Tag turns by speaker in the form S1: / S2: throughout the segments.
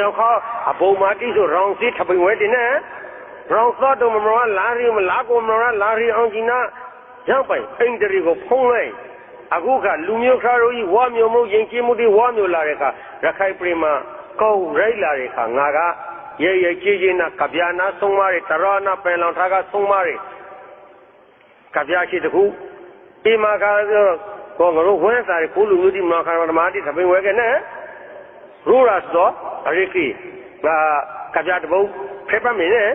S1: ယောက်ခေါအပုံမာတိဆိုရောင်စီထပိန်ဝဲတင်နဲ့ရောင်သောတုံမမရလာရီမလာကိုမရလာရီအောင်ကြီးနာရောက်ပိုင်အိန္ဒြေကိုဖုံးလိုက်အခုကလူမျိုးခါတို့ကြီးဝါမျိုးမှုရင်ကျေးမှုတွေဝါမျိုးလာတဲ့အခါရခိုင်ပြည်မှာကောင်းရိုက်လာတဲ့အခါငါကရဲရဲကြီးကြီးနာကဗျာနာဆုံးမတွေတရနာပင်လောင်ထားကဆုံးမတွေကဗျာရှိတခုဒီမှာကကောငါတို့ဝဲစားကိုလူမျိုးဒီမှာခါဓမ္မတိသပင်ဝဲကနဲ့ ရူရတ်တော့အရိကိငါကဗျာတပုတ်ဖေပမင်းနဲ့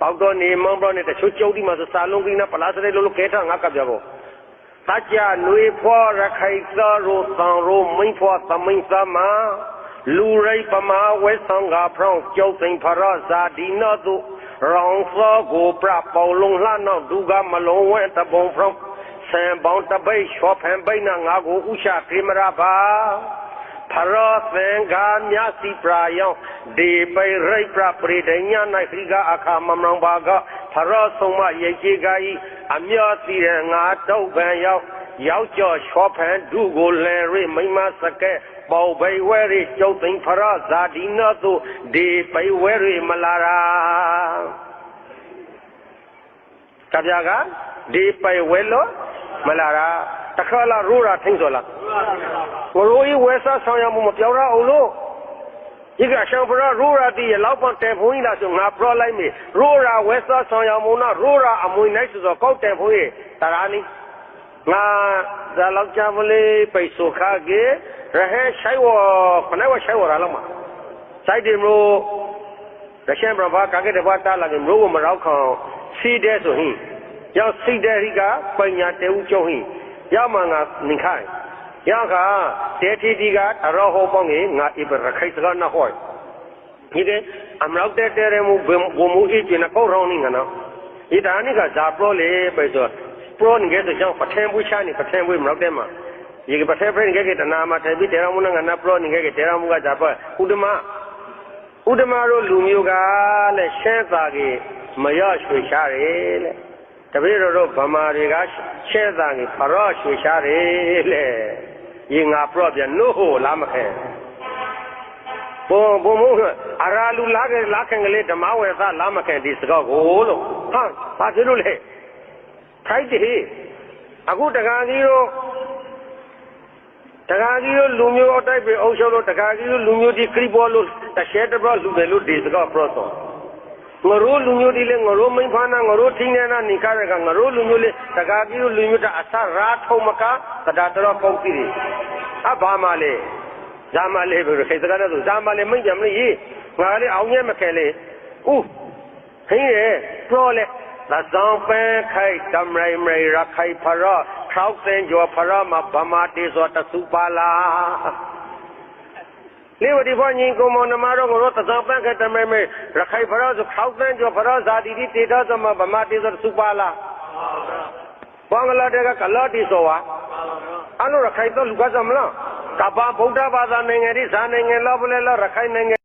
S1: ပေါတော့နေမောင်းတော့နဲ့တချို့ကျုပ်ဒီမှာဆိုစာလုံးကိန်းနဲ့ပလားစတဲ့လို့လို့ကဲထားငါကဗျာကိုတကြနွေဖွာရခိုင်သောရသံရောမိန်ဖွာသမိန်သမလူရိပ်ပမာဝဲဆောင်ကဖျောင်းကျုပ်သိမ်ဖရဇာဒီနောတုရောင်သောကိုပြပေါလုံးလှနောက်ဒုကမလုံးဝဲတပုံဖျောင်းဆံပေါင်းတပိတ်လျှောဖန်ပိတ်နာငါကိုဥရှာခေမရပါ ဖရောသင်္ကာမြစီပရာယောင်ဒီပိရိတ်ပြပရိဒညာ၌ခရိကအခါမမနောင်ပါကဖရောဆုံးမရိတ်ကြီးကဤအမျောစီရငါတုတ်ပံရောက်ရောက်ကြောလျှောဖန်ဒုကိုလဲရိမိမစကဲပေါဘိဝဲရိကျုပ်သိမ်ဖရောဇာဒီနောတုဒီပိဝဲရိမလာရာကဗျာကဒီပိဝဲလို့မလာတာတခါလာရိုးတာထင်းစော်လား ငရိုးကြီးဝဲစားဆောင်ရမှုမပြောင်းရအောင်လို့ဒီကရှောင်းဖရရိုးရာတီးရလောက်ပန်တယ်ဘုန်းကြီးလားဆိုငါပရောလိုက်မေရိုးရာဝဲစားဆောင်ရမှုနော်ရိုးရာအမွေနိုင်ဆိုတော့ကောက်တယ်ဘုန်းကြီးတရာနီငါဇာလောက်ချမလေးပိတ်ဆိုခါကေရဟဲဆိုင်ဝခနဲ့ဝဆိုင်ဝရလောက်မှာစိုက်တယ်မလို့ရရှမ်းပြဘာကာကေတဘာတာလာကေမလို့မရောက်ခေါစီတဲ့ဆိုဟင်းရောက်စိတ်တဲ့ဟိကပညာတေဦးကျုံဟင်းရောက်မှငါနင်ခိုင် ရောက်ခါတေတီတီကတရောဟောပေါင်းငေငါဣပရခိုက်စကနာဟောဒီကအမရောက်တဲ့တဲရမှုဘုံမူအကျင်ကောရောင်းနေငနော်ဒီဒါနိကဇာပရောလေပဲဆိုပရောငယ်ဆိုကြောင့်ပထင်ပွေးချနေပထင်ပွေးမရောက်တဲ့မှာဒီကပထင်ပွေးငယ်ကတနာမှာထိုင်ပြီးတေရမှုငါနာပရောငယ်ကတေရမှုကဇာပဥဒမဥဒမတို့လူမျိုးကလက်ရှဲသာကြီးမရရွှေရှားတယ်လေတပည့်တော်တို့ဗမာတွေကရှဲသာကြီးဖရောရွှေရှားတယ်လေ ရင်ငါပရော့ပြန်နို့ဟိုလားမခဲဘုံဘုံမအရာလူလာခဲ့လာခင်ကလေးဓမ္မဝေသလာမခင်ဒီစကောက်ကိုလို့ဟာဘာဖြစ်လို့လဲထိုက်တယ်အခုတက္ကသီတို့တက္ကသီတို့လူမျိုးအတိုက်ပဲအုပ်ချုပ်လို့တက္ကသီတို့လူမျိုးဒီခရီးပေါ်လို့တရှဲတပလူတယ်လို့ဒီစကောက်ပရော့တော့ ငရိုးလူမျိုးဒီလေငရိုးမိန်ဖာနာငရိုးထင်းနေတာနေကြရကငရိုးလူမျိုးလေတက္ကသီတို့လူမျိုးတအစရာထုံမကတဒါတော်ပေါက်ပြီအဘာမလဲဇာမလေးပဲခေစကားတော့ဇာမလေးမိတ်ကြမလို့ရေးငါလေးအောင်ညဲမခဲလေဥဟင်းရဲ့ပရောလေသဇောင်းပန်းခိုက်တမရိမရိရခိုက်ဖရောထောက်စင်ကျော်ဖရောမှာဗမာတေစောတစုပါလားလေဝတိဖောညီကုမောနမတော်ကိုသဇောင်းပန်းခိုက်တမရိမရိရခိုက်ဖရောဆိုထောက်စင်ကျော်ဖရောဇာတိတိတေတော်သမဗမာတေစောတစုပါလား ဘင်္ဂလားဒေ့ရှ်ကကလော့တီဆိုဝါအလို့ရခိုင်တော့လူကစားမလားကပ္ပဗုဒ္ဓဘာသာနိုင်ငံဒီဇာနိုင်ငံလောက်